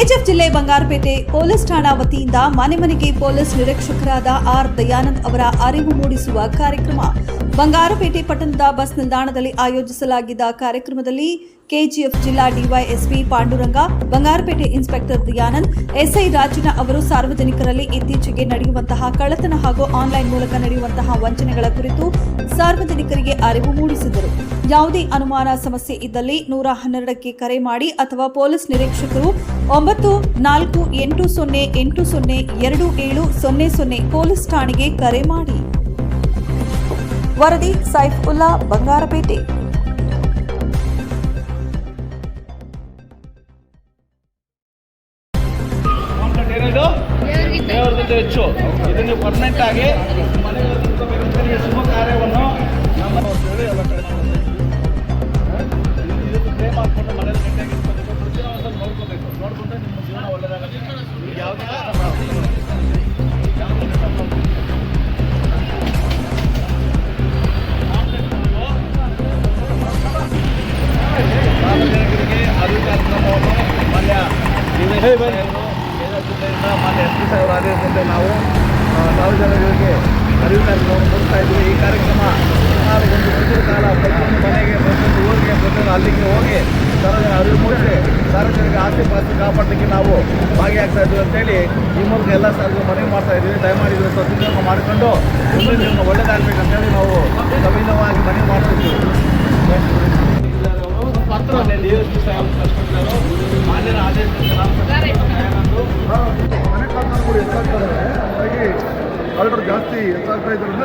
KGF ಜಿಲ್ಲೆ Bangarpet police ಠಾಣಾ ವತಿಯಿಂದ ಮನೆ ಮನೆಗೆ ಪೊಲೀಸ್ ನಿರೀಕ್ಷಕರಾದ ಆರ್ ದಯಾನಂದ್ ಅವರ ಅರಿವು ಮೂಡಿಸುವ ಕಾರ್ಯಕ್ರಮ. ಬಂಗಾರಪೇಟೆ ಪಟ್ಟಣದ ಬಸ್ ನಿಲ್ದಾಣದಲ್ಲಿ ಆಯೋಜಿಸಲಾಗಿದ್ದ ಕಾರ್ಯಕ್ರಮದಲ್ಲಿ ಕೆಜಿಎಫ್ ಜಿಲ್ಲಾ DYSP Pandurang, Bangarapete inspector Dayanand, SI ರಾಜಿನ ಅವರು ಸಾರ್ವಜನಿಕರಲ್ಲಿ ಇತ್ತೀಚೆಗೆ ನಡೆಯುವಂತಹ ಕಳ್ಳತನ ಹಾಗೂ ಆನ್ಲೈನ್ ಮೂಲಕ ನಡೆಯುವಂತಹ ವಂಚನೆಗಳ ಕುರಿತು ಸಾರ್ವಜನಿಕರಿಗೆ ಅರಿವು ಮೂಡಿಸಿದರು. ಯಾವುದೇ ಅನುಮಾನ ಸಮಸ್ಯೆ ಇದ್ದಲ್ಲಿ ನೂರ ಹನ್ನೆರಡಕ್ಕೆ ಕರೆ ಮಾಡಿ ಅಥವಾ ಪೊಲೀಸ್ ನಿರೀಕ್ಷಕರು ಒಂಬತ್ತು ನಾಲ್ಕು ಎಂಟು ಸೊನ್ನೆ ಎಂಟು ಸೊನ್ನೆ ಎರಡು ಏಳು ಸೊನ್ನೆ ಸೊನ್ನೆ ಪೊಲೀಸ್ ಠಾಣೆಗೆ ಕರೆ ಮಾಡಿ. ವರದಿ ಸೈಫುಲ್ಲಾ ಬಂಗಾರಪೇಟೆ. ಶುಭ ಕಾರ್ಯವನ್ನು ನಮ್ಮ ಸಾರ್ವಜನಿಕರಿಗೆ ಅರಿವು ಕಾರ್ಯಕ್ರಮವನ್ನು ಮಾನ್ಯ ಜಿಲ್ಲೆಯಿಂದ ಮಾನ್ಯ ಎಸ್ ಪಿ ಸಾಹೇಬರ ನಾವು ಸಾರ್ವಜನಿಕರಿಗೆ ಅರಿವು ಕೊಡ್ತಾ ಇದ್ದೀವಿ. ಈ ಕಾರ್ಯಕ್ರಮ ಆಸ್ತಿ ಪಾಸ್ತಿ ಕಾಪಾಡಲಿಕ್ಕೆ ನಾವು ಭಾಗಿಯಾಗ್ತಾ ಇದ್ದೀವಿ ಅಂತೇಳಿ ಈ ಮೂಲಕ ಎಲ್ಲ ಸಾರ್ವಜನಿಕ ಮನವಿ ಮಾಡ್ತಾ ಇದ್ದೀವಿ. ದಯಮಾಡಿ ಸದ್ವಿನಿಯೋಗ ಮಾಡಿಕೊಂಡು ಮುಂದಿನ ಜೀವನ ಹೇಳಿ ನಾವು ಸವಿನವಾಗಿ ಮನವಿ ಮಾಡ್ತಾ ಇದ್ದೀವಿ. ಪತ್ರ ಆರ್ಡರ್ ಜಾಸ್ತಿ ಹೆಚ್ಚಾಗ್ತಾ ಇದ್ರಿಂದ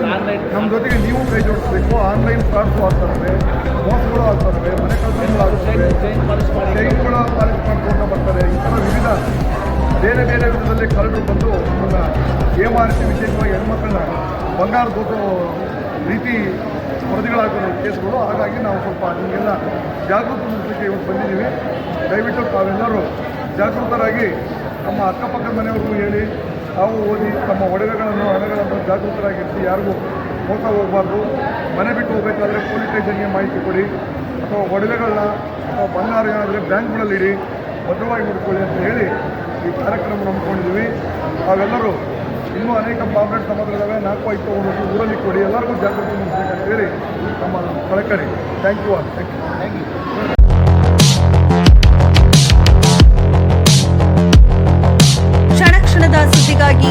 ನಮ್ಮ ಜೊತೆಗೆ ನೀವು ಕೈ ಜೋಡಿಸ್ಬೇಕು ಆನ್ಲೈನ್ ಫ್ರಾಡ್ಸ್ ಆಗ್ತಾರೆ ಮೋಸಗಳು ಆಗ್ತಾರೆ ಮನೆ ಕಳ್ತನಗಳು ಆಗ್ತವೆ ವಿಧದಲ್ಲಿ ಕಳ್ಳರು ಬಂದು ಆರ್ ಏಮಾರಿಸಿ ವಿಶೇಷವಾಗಿ ಹೆಣ್ಮಕ್ಳನ್ನ ಬಂಗಾರ ದೊಡ್ಡ ರೀತಿ ವರದಿಗಳಾಗಿರೋ ಕೇಸ್ಗಳು. ಹಾಗಾಗಿ ನಾವು ಸ್ವಲ್ಪ ನಿಮಗೆಲ್ಲ ಜಾಗೃತಿ ಮೂಡಿಸಲಿಕ್ಕೆ ಇವತ್ತು ಬಂದಿದ್ದೀವಿ. ದಯವಿಟ್ಟು ತಾವೆಲ್ಲರೂ ಜಾಗೃತರಾಗಿ ನಮ್ಮ ಅಕ್ಕಪಕ್ಕದ ಮನೆಯವ್ರಿಗೂ ಹೇಳಿ, ತಾವು ಓದಿ ತಮ್ಮ ಒಡವೆಗಳನ್ನು, ಹಣಗಳನ್ನು ಜಾಗೃತರಾಗಿರಿಸಿ, ಯಾರಿಗೂ ಮೋಸ ಹೋಗಬಾರ್ದು. ಮನೆ ಬಿಟ್ಟು ಹೋಗಬೇಕಾದ್ರೆ ಪೊಲೀಸ್ ಸ್ಟೇಷನ್ಗೆ ಮಾಹಿತಿ ಕೊಡಿ, ಅಥವಾ ಒಡವೆಗಳನ್ನ ಅಥವಾ ಬಂಗಾರ ಏನಾದರೆ ಬ್ಯಾಂಕ್ಗಳಲ್ಲಿ ಇಡಿ, ಭದ್ರವಾಗಿ ಅಂತ ಹೇಳಿ ಈ ಕಾರ್ಯಕ್ರಮ ನಂಬ್ಕೊಂಡಿದ್ದೀವಿ ತಾವೆಲ್ಲರೂ ಇನ್ನೂ ಅನೇಕ ಪಾಂಪ್ಲೆಟ್ ಸಮಾಜಗಳಿದ್ದಾವೆ ನಾಲ್ಕು ಐದು ತೊಗೊಂಡು ಊರಲ್ಲಿ ಕೊಡಿ. ಎಲ್ಲರಿಗೂ ಜಾಗೃತಿ ಮೂಡಿಸ್ಬೇಕಂತ ಹೇಳಿ ನಮ್ಮ ಕಳಕಳಿ. Thank you all thank you thank you ಕ್ಷಣ ಕ್ಷಣದ ಸುದ್ದಿಗಾಗಿ